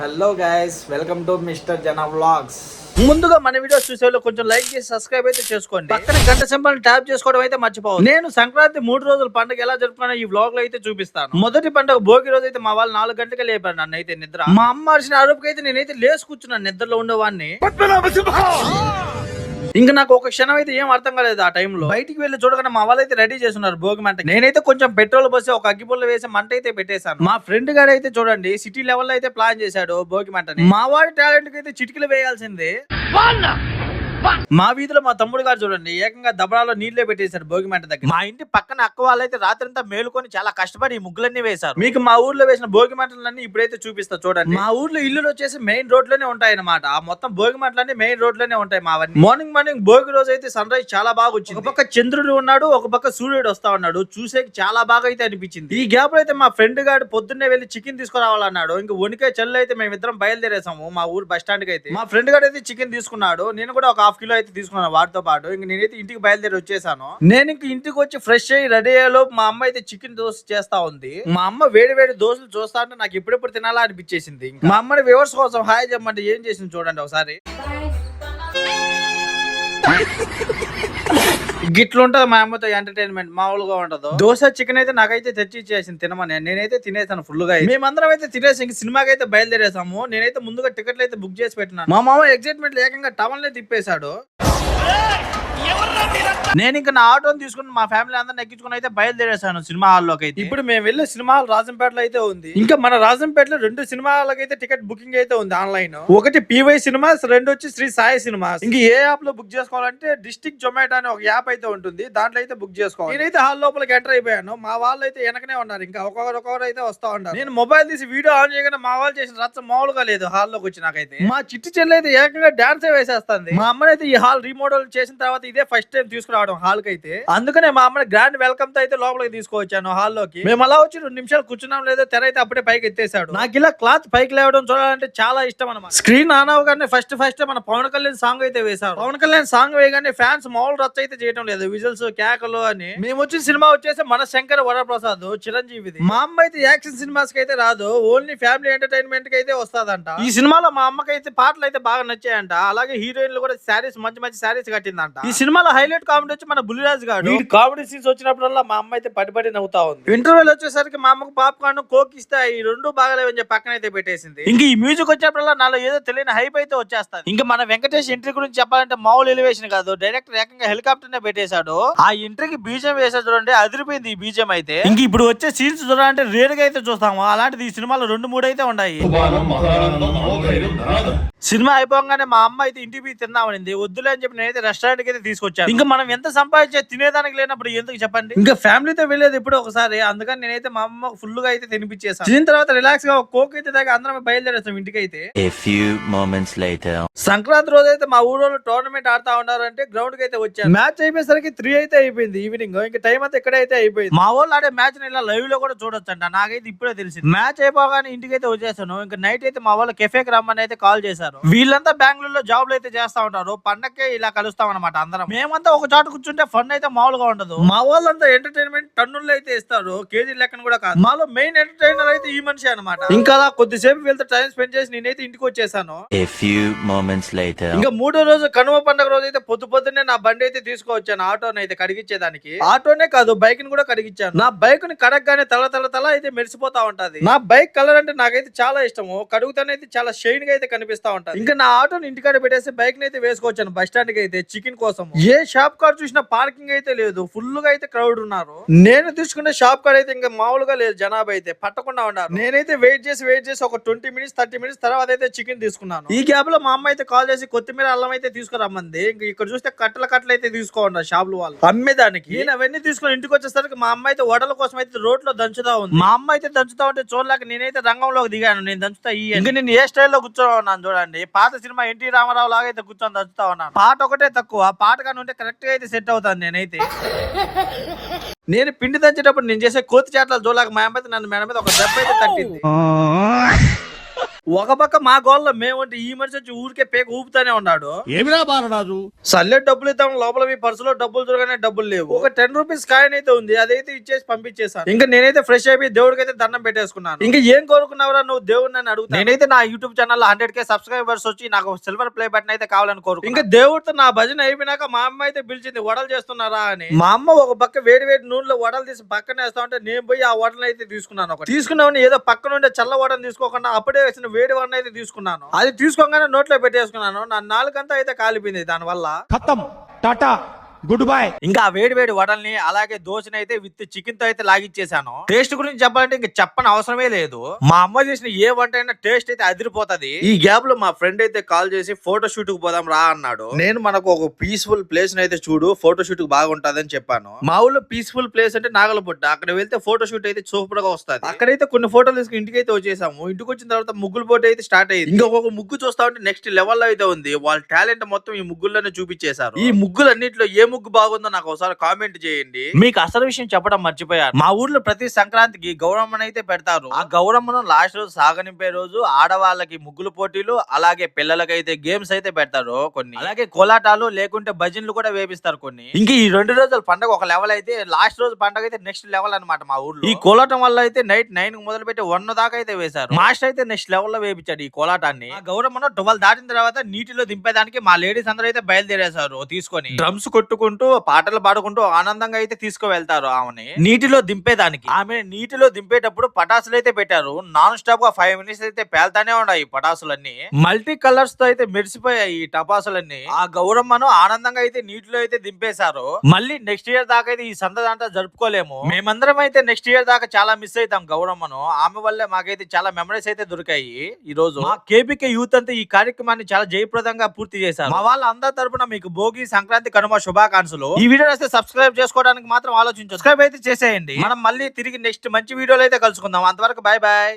Hello guys welcome to mister Jana vlogs ముందుగా మన videos చూసే కొంచెం లైక్ చేసి సబ్స్క్రైబ్ అయితే చేసుకోండి. పక్కన గంట సింబల్ ట్యాప్ చేసుకోవడం అయితే మర్చిపోవు నేను సంక్రాంతి మూడు రోజుల పండుగ ఎలా జరుపుకున్నా ఈ వ్లాగ్లో అయితే చూపిస్తాను. మొదటి పండుగ భోగి రోజు అయితే మా వాళ్ళు నాలుగు గంటలకి లేపారు నన్ను అయితే నిద్ర. మా అమ్మ అరిసిన అరుపుకి అయితే నేనైతే లేచి కూర్చున్నాను నిద్రలో ఉండేవాడిని. ఇంకా నాకు ఒక క్షణం అయితే ఏం అర్థం కాలేదు ఆ టైంలో బయటికి వెళ్ళి చూడగానే మా వాళ్ళు అయితే రెడీ చేస్తున్నారు భోగి మంట. నేనైతే కొంచెం పెట్రోల్ పోసి ఒక అగ్గిపుల్ల వేసి మంట అయితే పెట్టేశాను. మా ఫ్రెండ్ గారు అయితే చూడండి సిటీ లెవెల్ అయితే ప్లాన్ చేశాడు భోగి మంటని. మా వాడి టాలెంట్కి అయితే చిటికలు వేయాల్సిందే. మా వీధిలో మా తమ్ముడు గారు చూడండి ఏకంగా దబడాలో నీళ్ళే పెట్టేశారు భోగి మంట దగ్గర. మా ఇంటి పక్కన అక్క వాళ్ళైతే రాత్రంతా మేలుకొని చాలా కష్టపడి ఈ ముగ్గులన్నీ వేశారు. మీకు మా ఊర్లో వేసిన భోగి మంటలన్నీ ఇప్పుడైతే చూపిస్తా చూడండి. మా ఊర్లో ఇల్లులు వచ్చేసి మెయిన్ రోడ్లోనే ఉంటాయి అనమాట ఆ మొత్తం భోగి మంటలన్నీ మెయిన్ రోడ్లోనే ఉంటాయి మావన్నీ. మార్నింగ్ మార్నింగ్ భోగి రోజు అయితే సన్ రైజ్ చాలా బాగా వచ్చింది. ఒక పక్క చంద్రుడు ఉన్నాడు ఒక పక్క సూర్యుడు వస్తా ఉన్నాడు. చూసేకి చాలా బాగా అయితే అనిపించింది. ఈ గ్యాప్లో అయితే మా ఫ్రెండ్ గారు పొద్దున్నే వెళ్ళి చికెన్ తీసుకురావాలన్నాడు. ఇంకా వణికే చెల్లు అయితే మేము ఇద్దరం బయలుదేరేసాము మా ఊరు బస్ స్టాండ్కి అయితే. మా ఫ్రెండ్ గారు అయితే చికెన్ తీసుకున్నాడు. నేను కూడా ఒక హాఫ్ కిలో అయితే తీసుకున్నాను వాటితో పాటు. ఇంక నేనైతే ఇంటికి బయలుదేరి వచ్చేసాను. నేను ఇంక ఇంటికి వచ్చి ఫ్రెష్ అయ్యి రెడీ అయ్యేలో మా అమ్మ అయితే చికెన్ దోశ చేస్తా ఉంది. మా అమ్మ వేడి వేడి దోశలు చూస్తా అంటే నాకు ఎప్పుడెప్పుడు తినాలా అనిపించేసింది. ఇంకా. మా అమ్మని వ్యూవర్స్ కోసం హాయ్ చెప్పమంటే ఏం చేసింది చూడండి ఒకసారి. గిట్లుంటది మా అమ్మతో ఎంటర్టైన్మెంట్ మామూలుగా ఉండదు దోశ చికెన్ అయితే నాకైతే తెచ్చి ఇచ్చేసింది తినమని. నేనైతే తినేసాను ఫుల్గా మేమందరం అయితే తినేసి ఇంక సినిమాకి అయితే బయలుదేరేసాము. నేనైతే ముందుగా టికెట్లు అయితే బుక్ చేసి పెట్టినాను. మా మామ ఎగ్జైట్మెంట్ ఏకంగా టవల్ తిప్పేశాడు. నేను ఇంకా నా ఆటోని తీసుకుని మా ఫ్యామిలీ అందరిని ఎక్కించుకుని అయితే బయలుదేరేసాను సినిమా హాల్లోకి అయితే. ఇప్పుడు మేము వెళ్ళే సినిమా హాల్ రాజంపేటలో అయితే ఉంది. ఇంకా మన రాజంపేటలో రెండు సినిమా హాల్కి అయితే టికెట్ బుకింగ్ అయితే ఉంది ఆన్లైన్. ఒకటి పీవై సినిమాస్ రెండు వచ్చి శ్రీ సాయి సినిమాస్. ఇంకా ఏ యాప్లో బుక్ చేసుకోవాలంటే డిస్టిక్ జొమాటో అనే ఒక యాప్ అయితే ఉంటుంది. దాంట్లో అయితే బుక్ చేసుకోవాలి. నేనైతే హాల్ లోపలికి ఎంటర్ అయిపోయాను. మా వాళ్ళు అయితే వెనకనే ఉన్నారు. ఇంకా ఒక్కొక్కరు ఒక్కొక్కరు అయితే వస్తా ఉన్నారు. నేను మొబైల్ తీసి వీడియో ఆన్ చేయగానే మా వాళ్ళు చేసిన రచ్చ మామూలుగా లేదు హాల్లోకి వచ్చి నాకైతే. మా చిట్టి చెల్లి అయితే ఏకంగా డాన్స్ వేసేస్తుంది. మా అమ్మ అయితే ఈ హాల్ రీమోడల్ చేసిన తర్వాత ఇదే ఫస్ట్ టైం తీసుకురావడం హాల్కి అయితే అందుకనే మా అమ్మని గ్రాండ్ వెల్కమ్తో అయితే లోపలికి తీసుకువచ్చాను హాల్లోకి. మేము అలా వచ్చి రెండు నిమిషాలు కూర్చున్నాం లేదో తెర అయితే అప్పుడే పైకి ఎత్తేసాడు నాకు ఇలా క్లాత్ పైకి లేవడం చూడాలంటే చాలా ఇష్టం అనమాట స్క్రీన్ ఆన్ అవగానే ఫస్ట్ ఫస్ట్ మన పవన్ కళ్యాణ్ సాంగ్ అయితే వేశారు పవన్ కళ్యాణ్ సాంగ్ వేయగానే ఫ్యాన్స్ మామూలు రచ్చ అయితే చేయడం లేదు. విజువల్స్ కేకలు అని. మేము వచ్చిన సినిమా వచ్చేసి మన శంకర్ వరప్రసాద్ చిరంజీవిది. మా అమ్మ అయితే యాక్షన్ సినిమాస్కి అయితే రాదు. ఓన్లీ ఫ్యామిలీ ఎంటర్టైన్మెంట్కి అయితే వస్తాదంట. ఈ సినిమాలో మా అమ్మకి అయితే పాటలు అయితే బాగా నచ్చాయంట. అలాగే హీరోయిన్లు కూడా శారీస్ మంచి మంచి శారీస్ కట్టిందంట. ఈ సినిమాలో హైలైట్ కామెడీ వచ్చి మన బుల్లిరాజ్ గారు కామెడీ సీన్స్ వచ్చినప్పుడల్లా మా అమ్మ అయితే పడి పడి నవ్వుతా ఉంది. ఇంటర్వెల్ వచ్చేసరికి మా అమ్మకు పాప్కార్న్ కోక్ ఇస్తే ఈ రెండు బాగాలేవని చెప్పి పక్కన అయితే పెట్టేసింది. ఇంక ఈ మ్యూజిక్ వచ్చినప్పుడల్లా నాలో ఏదో తెలియని హైప్ అయితే వచ్చేస్తుంది. ఇంకా మన వెంకటేష్ ఎంట్రీ గురించి చెప్పాలంటే మామూలు ఎలివేషన్ కాదు. డైరెక్టర్ ఏకంగా హెలికాప్టర్ నే పెట్టేశాడు. ఆ ఎంట్రీకి బీజం వేసా చూడండి అదిరిపోయింది ఈ బీజం అయితే. ఇంక ఇప్పుడు వచ్చే సీన్స్ చూడాలంటే రేర్గా అయితే చూస్తాము. అలాంటిది ఈ సినిమాలో రెండు మూడు అయితే ఉన్నాయి. సినిమా అయిపోగానే మా అమ్మ అయితే ఇంటికి తిందామనింది. వద్దులే అని చెప్పి నేనైతే రెస్టారెంట్కి అయితే తీసుకొచ్చాను ఇంకా మనం ఎంత సంపాదించే తినేదానికి లేనప్పుడు ఎందుకు చెప్పండి? ఇంకా ఫ్యామిలీతో వెళ్ళేది ఇప్పుడు ఒకసారి అందుకని నేనైతే మా అమ్మ ఫుల్గా అయితే తినిపించేసాను తిన్న తర్వాత రిలాక్స్గా ఒక కోక్ అయితే దాకా అందరం బయలుదేరేస్తాం ఇంటికి అయితే A few moments later. Sankranti రోజు అయితే మా ఊళ్ళో టోర్నమెంట్ ఆడుతా ఉన్నారంటే గ్రౌండ్కి అయితే వచ్చాను మ్యాచ్ అయిపోయేసరికి త్రీ అయితే అయిపోయింది ఈవినింగ్ ఇంకా టైం అంతా ఇక్కడే అయితే అయిపోయింది. మా వాళ్ళు ఆడే మ్యాచ్ ఇలా లైవ్లో కూడా చూడొచ్చు అంట నాకైతే ఇప్పుడే తెలిసింది. మ్యాచ్ అయిపోగానే ఇంటికి అయితే వచ్చేసాను. ఇంకా నైట్ అయితే మా వాళ్ళు కెఫేకి రమ్మని అయితే కాల్ చేశారు. వీళ్ళంతా బెంగళూరులో జాబ్లు అయితే చేస్తా ఉంటారు పండక్కే ఇలా కలుస్తాం అనమాట అందరం మేమంతా ఒక చోట కూర్చుంటే ఫన్ అయితే మామూలుగా ఉండదు. మా వాళ్ళంతా ఎంటర్టైన్మెంట్ టన్నుల్లో అయితే ఇస్తారు. కేజీ లెక్కన కూడా కాదు. మాలో మెయిన్ ఎంటర్టైనర్ అయితే ఈ మనిషి అనమాట ఇంకా అలా కొద్దిసేపు వెళ్తే టైం స్పెండ్ చేసి నేనైతే ఇంటికి వచ్చేసాను. A few moments later. ఇంకా మూడో రోజు కనుమ పండుగ రోజు అయితే పొద్దు పొద్దున్నే నా బండి అయితే తీసుకువచ్చాను ఆటోని అయితే కడిగించేదానికి ఆటోనే కాదు బైక్ని కూడా కడిగించాను నా బైక్ని కడగగానే తల తల తల అయితే మెరిసిపోతా ఉంటది. నా బైక్ కలర్ అంటే నాకైతే చాలా ఇష్టము. కడుగుతానైతే చాలా షైన్గా అయితే కనిపిస్తా ఉంటది. ఇంకా నా ఆటోని ఇంటికాడ పెట్టేసి బైక్ని అయితే వేసుకొచ్చాను బస్ స్టాండ్కి అయితే చికెన్ కోసం. ఏ షాప్ కార్ చూసినా పార్కింగ్ అయితే లేదు ఫుల్గా అయితే క్రౌడ్ ఉన్నారు. నేను తీసుకునే షాప్ కార్ అయితే ఇంకా మామూలుగా లేదు జనాభా అయితే పట్టకుండా ఉన్నారు. నేనైతే వెయిట్ చేసి వెయిట్ చేసి ఒక ట్వంటీ మినిట్స్ థర్టీ మినిట్స్ తర్వాత అయితే చికెన్ తీసుకున్నాను. ఈ గ్యాప్లో మా అమ్మ అయితే కాల్ చేసి కొత్తిమీర అల్లం అయితే తీసుకురమ్మంది. ఇంక ఇక్కడ చూస్తే కట్టల కట్టలు అయితే తీసుకోండి షాపులు వాళ్ళు. అమ్మేదానికి. నేను అవన్నీ తీసుకొని ఇంటికి వచ్చేసరికి మా అమ్మ అయితే వడల కోసం అయితే రోడ్లో దంచుతా ఉంది. మా అమ్మ అయితే దంచుతా ఉంటే చూడలేక నేనైతే రంగంలోకి దిగాను. నేను దంచుతా ఈ ఇంకా నేను ఏ స్టైల్లో కూర్చొని ఉన్నాను చూడండి. పాత సినిమా ఎన్టీ రామారావు లాగా అయితే కూర్చొని దంచుతా ఉన్నాను. పాట ఒకటే తక్కువ. పాట కానీ ఉంటే కరెక్ట్గా అయితే సెట్ అవుతాను నేనైతే. నేను పిండి దంచేటప్పుడు నేను చేసే కోతి చాట్ల జోలాగా మా అమ్మ నన్ను మేడం మీద ఒక దెబ్బ అయితే తట్టింది. ఒక పక్క మా గోళ్ళ మేమంటే ఈ మనిషి వచ్చి ఊరికే పేక ఊపుతానే ఉన్నాడు. ఏమిరా బాలరాజు? సల్లే డబ్బులు ఇద్దాం లోపల మీ పర్సులో డబ్బులు దొరకనే డబ్బులు లేవు. ఒక టెన్ రూపీస్ కాయిన్ అయితే ఉంది అదైతే ఇచ్చేసి పంపించేసాను ఇంకా నేనైతే ఫ్రెష్ అయిపోయి దేవుడికి అయితే దండం పెట్టేసుకున్నాను. ఇంకా ఏం కోరుకున్నావురా నువ్వు దేవుడిని నన్ను అడుగుతా నేనైతే నా YouTube channel hundred K subscribers వచ్చి నాకు సిల్వర్ ప్లే బటన్ అయితే కావాలని కోరుకు ఇంకా దేవుడితో నా భజన అయిపోయినాక మా అమ్మ అయితే పిలిచింది వడలు చేస్తున్నారా? అని. మా అమ్మ ఒక పక్క వేడి వేడి నూనెలో వడలు తీసి పక్కన వేస్తా ఉంటే నేను పోయి ఆ వడలు అయితే తీసుకున్నాను ఒకటి. తీసుకున్నామని ఏదో పక్కన ఉండే చల్ల వడని తీసుకోకుండా అప్పుడే వేసిన వేడి వన్ అయితే తీసుకున్నాను. అది తీసుకోగానే నోట్లో పెట్టేసుకున్నాను. నా నాలుగంతా అయితే కాలిపోయింది దానివల్ల. ఖతం. టాటా. గుడ్ బాయ్ ఇంకా వేడి వేడి వడల్ని అలాగే దోశని అయితే విత్ చికెన్తో అయితే లాగిచ్చేసాను. టేస్ట్ గురించి చెప్పాలంటే ఇంకా చెప్పని అవసరమే లేదు. మా అమ్మ చేసిన ఏ వంట అయినా టేస్ట్ అయితే అదిరిపోతుంది. ఈ గ్యాప్లో మా ఫ్రెండ్ అయితే కాల్ చేసి ఫోటో షూట్కు పోదాం రా అన్నాడు. నేను మనకు ఒక పీస్ఫుల్ ప్లేస్ అయితే చూడు ఫోటో షూట్కు బాగుంటదని చెప్పాను. మా ఊళ్ళో పీస్ఫుల్ ప్లేస్ అంటే నాగలపుట్ట. అక్కడ వెళ్తే ఫోటో షూట్ అయితే సూపర్గా వస్తుంది. అక్కడైతే కొన్ని ఫోటోలు తీసుకుని ఇంటికి అయితే వచ్చేసాము. ఇంటికి వచ్చిన తర్వాత ముగ్గులు పోటీ అయితే స్టార్ట్ అయ్యింది ఇంకొక ముగ్గు చూస్తా ఉంటే నెక్స్ట్ లెవెల్లో అయితే ఉంది. వాళ్ళ టాలెంట్ మొత్తం ఈ ముగ్గుల్లోనే చూపించేశారు. ఈ ముగ్గులన్నిటిలో ఏ ముగ్గు బాగుందో నాకు ఒకసారి కామెంట్ చేయండి. మీకు అసలు విషయం చెప్పడం మర్చిపోయారు. మా ఊర్లో ప్రతి సంక్రాంతికి గౌరమ్మను అయితే పెడతారు. ఆ గౌరమ్మను లాస్ట్ రోజు సాగనింపే రోజు ఆడవాళ్ళకి ముగ్గులు పోటీలు అలాగే పిల్లలకైతే గేమ్స్ అయితే పెడతారు కొన్ని. అలాగే కోలాటాలు లేకుంటే భజనలు కూడా వేపిస్తారు కొన్ని. ఇంకా ఈ రెండు రోజుల పండగ ఒక లెవెల్ అయితే లాస్ట్ రోజు పండగ అయితే నెక్స్ట్ లెవెల్ అన్నమాట మా ఊర్లో. ఈ కోలాటం వల్ల అయితే నైట్ నైన్ మొదలు పెట్టి వన్ దాకా అయితే వేశారు. మాస్టర్ అయితే నెక్స్ట్ లెవెల్లో వేపించాడు ఈ కోలాటాన్ని. గౌరమ్మను ట్వెల్వ్ దాటిన తర్వాత నీటిలో దింపేదానికి మా లేడీస్ అందరూ అయితే బయలుదేరేశారు తీసుకొని. డ్రమ్స్ కొట్టుకుంటూ పాటలు పాడుకుంటూ ఆనందంగా అయితే తీసుకువెళ్తారు ఆమెని. నీటిలో దింపేదానికి. ఆమె నీటిలో దింపేటప్పుడు పటాసులు అయితే పెట్టారు. నాన్ స్టాప్గా ఫైవ్ మినిట్స్ అయితే పేల్తానే ఉన్నాయి ఈ పటాసులన్నీ. మల్టీ కలర్స్తో అయితే మెరిసిపోయాయి ఈ టపాసులన్నీ. ఆ గౌరమ్మను ఆనందంగా అయితే నీటిలో అయితే దింపేశారు. మళ్ళీ నెక్స్ట్ ఇయర్ దాకా అయితే ఈ దాంట్లో జరుపుకోలేము. మేమందరం అయితే నెక్స్ట్ ఇయర్ దాకా చాలా మిస్ అవుతాం గౌరమ్మను. ఆమె వల్లే మాకైతే చాలా మెమరీస్ అయితే దొరికాయి ఈ రోజు. కేబికే యూత్ అంతా ఈ కార్యక్రమాన్ని చాలా జయప్రదంగా పూర్తి చేశారు. మా వాళ్ళ అందరి తరపున మీకు భోగి సంక్రాంతి కనుమ శుభాకాంక్షలు ఈ వీడియో అయితే సబ్స్క్రైబ్ చేసుకోవడానికి మాత్రం ఆలోచించు సబ్స్క్రైబ్ అయితే చేసేయండి. మనం మళ్ళీ తిరిగి నెక్స్ట్ మంచి వీడియోలు అయితే కలుసుకుందాం. అంతవరకు బాయ్ బాయ్